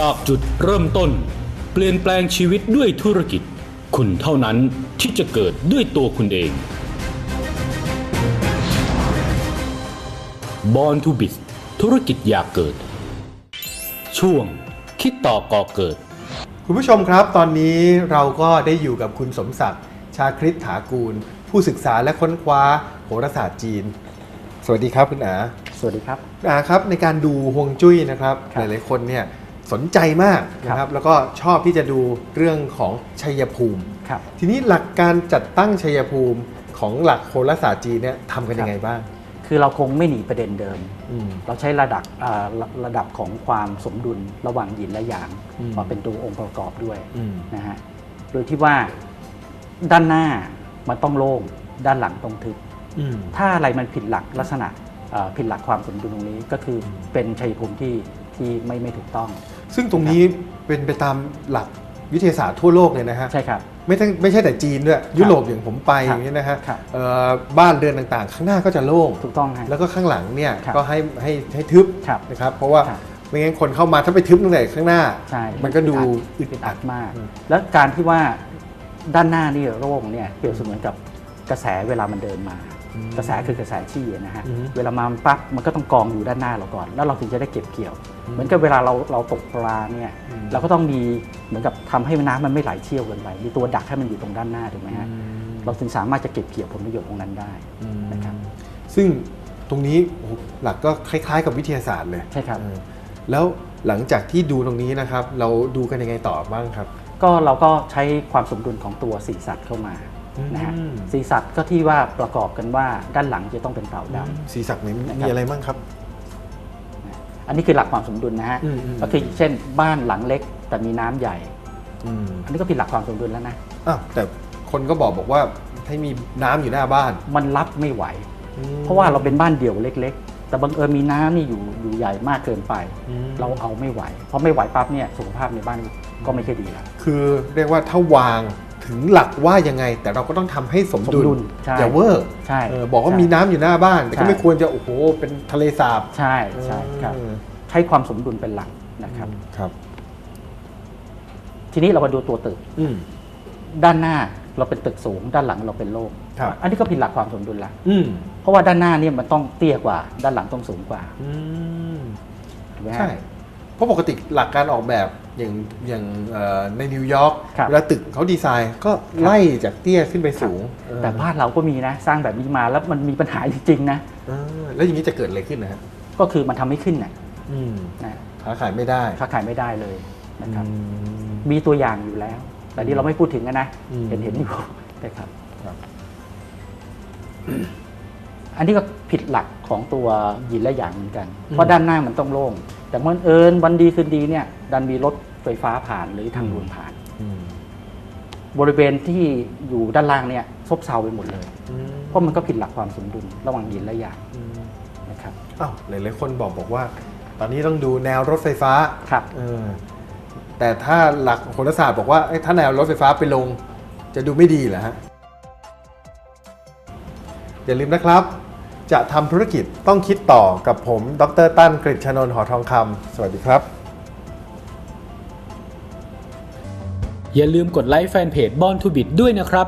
จากจุดเริ่มต้น เปลี่ยนแปลงชีวิตด้วยธุรกิจ คุณเท่านั้นที่จะเกิดด้วยตัวคุณเอง Born to b i z ธุรกิจอยากเกิด ช่วง คิดต่อก่อเกิด คุณผู้ชมครับตอนนี้เราก็ได้อยู่กับคุณสมศักดิ์ชาคริตถากูล ผู้ศึกษาและค้นคว้าโหราศาสตร์จีน สวัสดีครับคุณอาสวัสดีครับคุณอาครับในการดูฮวงจุ้ยนะครับครัหบลายๆคนเนี่ย สนใจมากนะคครัรับบแล้วก็ชอบที่จะดูเรื่องของชัยภูมิครับทีนี้หลักการจัดตั้งชัยภูมิของหลักโหราศาสตร์จีนเนี่ยทำกันยังไงบ้าง คือเราคงไม่หนีประเด็นเดิมอืมเราใช้ระดับอ่าระระดับของความสมดุลระหว่างหยินและหยางอืมมาเป็นตัวองค์ประกอบด้วยอืมนะฮะโดยที่ว่าด้านหน้ามันต้องโล่งด้านหลังต้องทึบอืมถ้าอะไรมันผิดหลักลักษณะเอ่อผิดหลักความสมดุลตรงนี้ก็คือเป็นชัยภูมิที่ที่ไม่ไม่ถูกต้อง ซึ่งตรงนี้เป็นไปตามหลักวิทยาศาสตร์ทั่วโลกเลยนะฮะใช่ครับไม่ทั้งไม่ใช่แต่จีนด้วยยุโรปอย่างผมไปครับอย่างนี้ยนะฮะครับเอ่อบ้านเรือนต่างๆ ข้างหน้าก็จะโล่งถูกต้องฮะแล้วก็ข้างหลังเนี่ยครับก็ให้ให้ให้ทึบครับนะครับเพราะว่าครับไม่งั้นคนเข้ามาถ้าไปทึบตั้งแต่ข้างหน้าใช่มันก็ดูอึอึดดอัอัดดมากอืมแล้วการที่ว่าด้านหน้านี่โล่งเนี่ยเปรียบเสมือนกับกระแสเวลามันเดินมา กระแสคือกระแสชี่นะฮะอืมเวลามาปั๊บมันก็ต้องกองอยู่ด้านหน้าเราก่อน แล้วเราถึงจะได้เก็บเกี่ยว เหมือนกับเวลาเราเราตกปลาเนี่ยเราก็ต้องมีเหมือนกับทำให้น้ำมันไม่ไหลเชี่ยวเกินไปมีตัวดักให้มันอยู่ตรงด้านหน้าถูกไหมฮะเราถึงสามารถจะเก็บเกี่ยวผลประโยชน์ตรงนั้นได้นะครับซึ่งตรงนี้โอ้โหหลักก็คล้าย ๆ กับวิทยาศาสตร์เลยใช่ครับเออแล้วหลังจากที่ดูตรงนี้นะครับ เราดูกันยังไงต่อบ้างครับ ก็เราก็ใช้ความสมดุลของตัวสีสัตว์เข้ามา นะฮะอืมสีสัตว์ก็ที่ว่าประกอบกันว่าด้านหลังจะต้องเป็นเต่าดำสีสักดิ์นี้นะครับมีอะไรบ้างครับ อันนี้คือหลักความสมดุลนะฮะอืมอืมก็คือเช่นบ้านหลังเล็กแต่มีน้ำใหญ่อืมอันนี้ก็ผิดหลักความสมดุลแล้วนะอ้าวแต่คนก็บอกบอกว่าให้มีน้ำอยู่หน้าบ้าน มันรับไม่ไหวอืมเพราะว่าเราเป็นบ้านเดี่ยวเล็ก ๆ แต่บังเอิญมีน้ำนี่อยู่อยู่ใหญ่มากเกินไปอืมเราเอาไม่ไหว เพราะไม่ไหวปั๊บเนี่ยสุขภาพในบ้านก็ไม่ค่อยดีแล้วคือเรียกว่าถ้าวาง ถึงหลักว่ายังไง แต่เราก็ต้องทำให้สมดุสมดุลลใช่อย่าเวอร์ใช่เออบอกว่าใช่มีน้ำอยู่หน้าบ้าน แต่ก็ใช่ไม่ควรจะโอ้โหเป็นทะเลสาบใช่ใช่ครับเออใช้ความสมดุลเป็นหลักนะครับครับ ทีนี้เรามาดูตัวตึกอืมด้านหน้าเราเป็นตึกสูง ด้านหลังเราเป็นโล่งครับอันนี้ก็ผิดหลักความสมดุลละอืมเพราะว่าด้านหน้าเนี่ยมันต้องเตี้ยกว่า ด้านหลังต้องสูงกว่าอืมถูกไหมฮะใช่ เพราะปกติหลักการออกแบบอย่างอย่างเอ่อในนิวยอร์กครับเวลาตึกเขาดีไซน์ก็ไล่จากเตี้ยขึ้นไปสูงเออแต่บ้านเราก็มีนะ สร้างแบบนี้มาแล้วมันมีปัญหาจริงๆนะเออแล้วอย่างนี้จะเกิดอะไรขึ้นนะฮะก็คือมันทำไม่ขึ้นน่ะอืมนะค้าขายไม่ได้ค้าขายไม่ได้เลยนะครับอืมมีตัวอย่างอยู่แล้ว แต่นี่เราไม่พูดถึงกันนะอืมเห็นเห็นอยู่นะครับครับ อันนี้ก็ผิดหลัก ของตัวหยินและหยางเหมือนกัน เพราะด้านหน้ามันต้องโล่ง แต่เมื่อเอิญวันดีคืนดีเนี่ยดันมีรถไฟฟ้าผ่านหรือทางด่วนผ่านอืมบริเวณที่อยู่ด้านล่างเนี่ยซบเซาไปหมดเลยอืมเพราะมันก็ผิดหลักความสมดุลระหว่างหยินและหยางอืมนะครับอ้าวหลายๆคนบอกบอกว่า ตอนนี้ต้องดูแนวรถไฟฟ้าครับเออแต่ถ้าหลักโหราศาสตร์บอกว่าเอ้ยถ้าแนวรถไฟฟ้าไปลง จะดูไม่ดีเหรอฮะอย่าลืมนะครับ จะทำธุรกิจต้องคิดต่อกับผม ดรตั้นกฤษชนนท์หอทองคำสวัสดีครับ อย่าลืมกดไลค์แฟนเพจบอลทูบิดด้วยนะครับ